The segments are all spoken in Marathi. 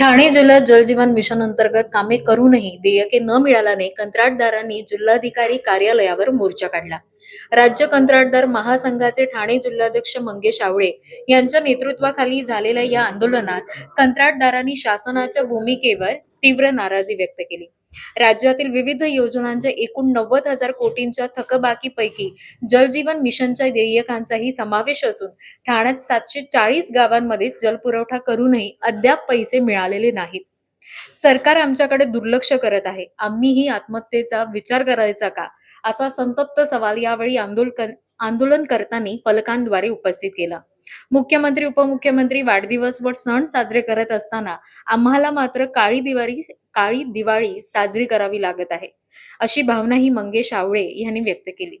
ठाणे जिल्ह्यात जलजीवन मिशन अंतर्गत कामे करूनही देयके न मिळाल्याने कंत्राटदारांनी जिल्हाधिकारी कार्यालयावर मोर्चा काढला. राज्य कंत्राटदार महासंघाचे ठाणे जिल्हाध्यक्ष मंगेश आवळे यांच्या नेतृत्वाखाली झालेल्या या आंदोलनात कंत्राटदारांनी शासनाच्या भूमिकेवर तीव्र नाराजी व्यक्त केली. राज्यातील विविध योजनांच्या एकूण नव्वद हजार कोटींच्या थकबाकीपैकी जलजीवन मिशनच्या देयकांचाही समावेश असून ठाण्यात सातशे चाळीस गावांमध्ये जलपुरवठा करूनही अद्याप पैसे मिळालेले नाहीत. सरकार आमच्याकडे दुर्लक्ष करत आहे. आम्हीही आत्महत्येचा विचार करायचा का? असा संतप्त सवाल यावेळी आंदोलन आंदोलनकर्त्यांनी फलकांद्वारे उपस्थित केला. मुख्यमंत्री उपमुख्यमंत्री वाढदिवस व सण साजरे करत असताना आम्हाला मात्र काळी दिवाळी काळी दिवाळी साजरी करावी लागत आहे. अशी भावना ही मंगेश आवळे यांनी व्यक्त केली.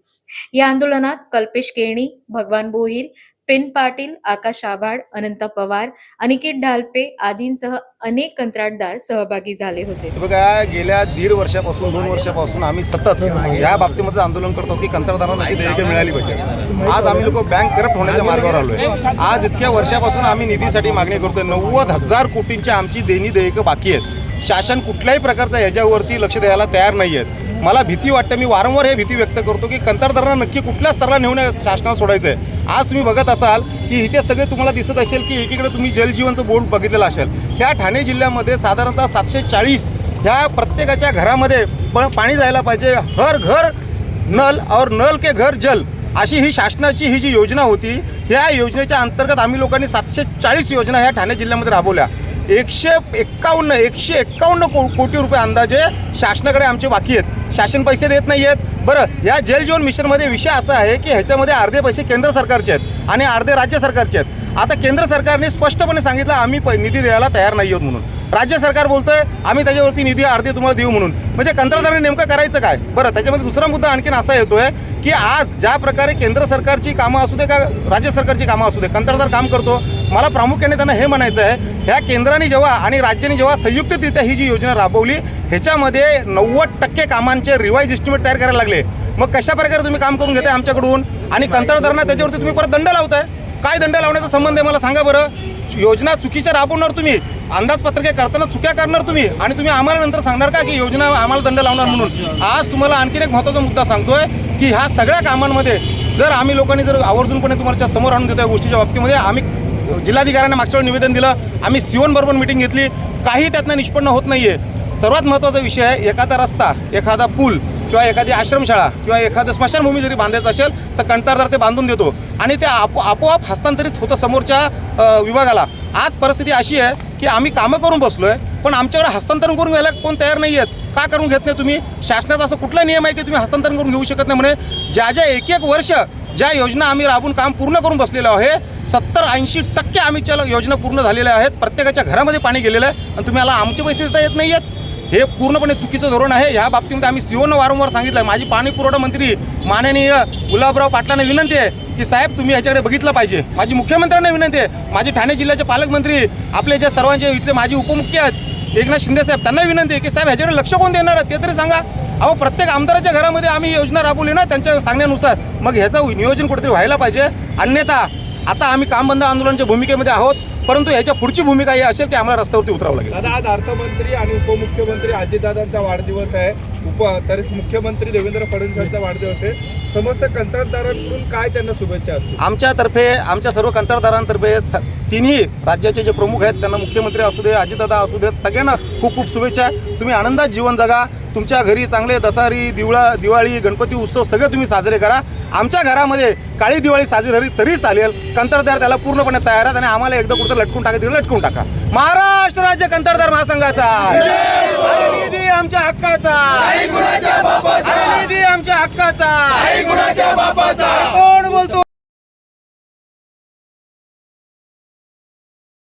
या आंदोलनात कल्पेश केणी भगवान बोहील पेन पाटील आकाश आव्हाड अनंत पवार अनिकेत ढालपे आदींसह अनेक कंत्राटदार सहभागी झाले होते. बघा गेल्या दीड वर्षापासून दोन वर्षापासून आम्ही सतत या बाबतीमध्ये आंदोलन करतो की कंत्राटदारांना नक्की देयके मिळाली पाहिजे. आज आम्ही लोक बँक करप्ट होण्याच्या मार्गावर आलोय. आज इतक्या वर्षापासून आम्ही निधीसाठी मागणी करतोय. नव्वद हजार कोटींची आमची देणी देयकं बाकी आहेत. शासन कुठल्याही प्रकारचा ह्याच्यावरती लक्ष द्यायला तयार नाही आहेत. मला भीती वाटते मी वारंवार हे भीती व्यक्त करतो की कंत्राटदारांना नक्की कुठल्या स्तराला नेऊन शासनाला सोडायचं आहे आज तुम्ही बघत असाल की इथे सगळे तुम्हाला दिसत असेल की एकीकडे तुम्ही जलजीवनचं बोर्ड बघितलेलं असेल. ह्या ठाणे जिल्ह्यामध्ये साधारणतः सातशे चाळीस ह्या प्रत्येकाच्या घरामध्ये पण पाणी जायला पाहिजे. हर घर नल और नल के घर जल. अशी ही शासनाची ही जी योजना होती त्या योजनेच्या अंतर्गत आम्ही लोकांनी सातशे चाळीस योजना ह्या ठाणे जिल्ह्यामध्ये राबवल्या. एकशे एक्कावन्न एकशे एक्कावन्न को कोटी रुपये अंदाजे शासनाकडे आमचे बाकी आहेत. शासन पैसे देत नाही आहेत. बरं या जल जीवन मिशनमध्ये विषय असा आहे की ह्याच्यामध्ये अर्धे पैसे केंद्र सरकारचे आहेत आणि अर्धे राज्य सरकारचे आहेत. आता केंद्र सरकारने स्पष्टपणे सांगितलं आम्ही प निधी द्यायला तयार नाही आहोत म्हणून. राज्य सरकार बोलतोय आम्ही त्याच्यावरती निधी अर्धे तुम्हाला देऊ म्हणून. म्हणजे कंत्राटदाराने नेमकं करायचं काय? बरं त्याच्यामध्ये दुसरा मुद्दा आणखीन असा येतोय की आज ज्या प्रकारे केंद्र सरकारची कामं असू दे का राज्य सरकारची कामं असू दे कंत्राटदार काम करतो. मला प्रामुख्याने त्यांना हे म्हणायचं आहे ह्या केंद्राने जेव्हा आणि राज्याने जेव्हा संयुक्तरित्या ही जी योजना राबवली ह्याच्यामध्ये नव्वद टक्के कामांचे रिवाईज एस्टिमेट तयार करायला लागले. मग कशा प्रकारे तुम्ही काम करून घेताय आमच्याकडून? आणि कंत्राटदारांना त्याच्यावरती तुम्ही परत दंड लावताय? काय दंड लावण्याचा संबंध आहे मला सांगा बरं. योजना चुकीच्या राबवणार तुम्ही अंदाजपत्रके करताना चुक्या करणार तुम्ही आणि तुम्ही आम्हाला नंतर सांगणार का की योजना आम्हाला दंड लावणार म्हणून? आज तुम्हाला आणखीन एक महत्त्वाचा मुद्दा सांगतोय की ह्या सगळ्या कामांमध्ये जर आम्ही लोकांनी जर आवर्जूनपणे तुम्हाला समोर आणून देतो या गोष्टीच्या बाबतीमध्ये आम्ही जिल्हाधिकाऱ्यांना मागच्या वेळी निवेदन दिलं. आम्ही सीओन बरोबर मिटिंग घेतली. काही त्यातनं निष्पन्न होत नाही आहे सर्वात महत्त्वाचा विषय आहे एखादा रस्ता एखादा पूल किंवा एखादी आश्रमशाळा किंवा एखादं स्मशानभूमी जरी बांधायचं असेल तर कंटारदार ते बांधून देतो. आणि ते आपो आपोआप हस्तांतरित होतं समोरच्या विभागाला. आज परिस्थिती अशी आहे की आम्ही कामं करून बसलो आहे पण आमच्याकडे हस्तांतरण करून घ्यायला कोण तयार नाही आहेत का करून घेत नाही तुम्ही? शासनाचा असं कुठला नियम आहे की तुम्ही हस्तांतरण करून घेऊ शकत नाही म्हणे? ज्या ज्या एक एक वर्ष ज्या योजना आम्ही राबून काम पूर्ण करून बसलेलो आहे सत्तर ऐंशी टक्के आम्ही त्या योजना पूर्ण झालेल्या आहेत. प्रत्येकाच्या घरामध्ये पाणी गेलेलं आहे आणि तुम्ही आला आमचे पैसे देता येत नाही आहेत हे पूर्णपणे चुकीचं धोरण आहे. ह्या बाबतीमध्ये आम्ही सीओनं वारंवार सांगितलं आहे माझी पाणी पुरवठा मंत्री माननीय गुलाबराव पाटलांना विनंती आहे की साहेब तुम्ही याच्याकडे बघितलं पाहिजे. माझी मुख्यमंत्र्यांना विनंती आहे. माझे ठाणे जिल्ह्याचे पालकमंत्री आपले ज्या सर्वांचे इथले माजी उपमुख्य आहेत एकनाथ शिंदे साहेब त्यांना विनंती आहे की साहेब ह्याच्याकडे लक्ष कोण देणार ते तरी सांगा. अहो प्रत्येक आमदाराच्या घरामध्ये आम्ही योजना राबवली ना त्यांच्या सांगण्यानुसार. मग ह्याचं नियोजन कुठेतरी व्हायला पाहिजे. अन्यथा आता आम्ही काम बंद आंदोलनाच्या भूमिकेमध्ये आहोत परंतु ह्याच्या पुढची भूमिका ही असेल की आम्हाला रस्त्यावरती उतरावं लागेल. दादा आज अर्थमंत्री आणि उपमुख्यमंत्री अजितदादांचा वाढदिवस आहे. उप तरी मुख्यमंत्री देवेंद्र फडणवीसांचा वाढदिवस आहे. समस्त कंत्राटदारांकडून काय त्यांना शुभेच्छा असतील? आमच्यातर्फे आमच्या सर्व कंत्राटदारांतर्फे तिन्ही राज्याचे जे प्रमुख आहेत त्यांना मुख्यमंत्री असू दे अजितदादा असू देत सगळ्यांना खूप खूप शुभेच्छा. तुम्ही आनंदात जीवन जगा. तुमच्या घरी चांगले दसारी दिवळा दिवाळी गणपती उत्सव सगळे तुम्ही साजरे करा. आमच्या घरामध्ये काळी दिवाळी साजरी झाली तरी चालेल. कंत्राटदार त्याला पूर्णपणे तयार आहेत आणि आम्हाला एकदा कुठं लटकून टाका तिकडे लटकून टाका. महाराष्ट्र राज्य कंत्राटदार महासंघाचा. निधी आमच्या हक्काचा. निधी आमच्या हक्काचा.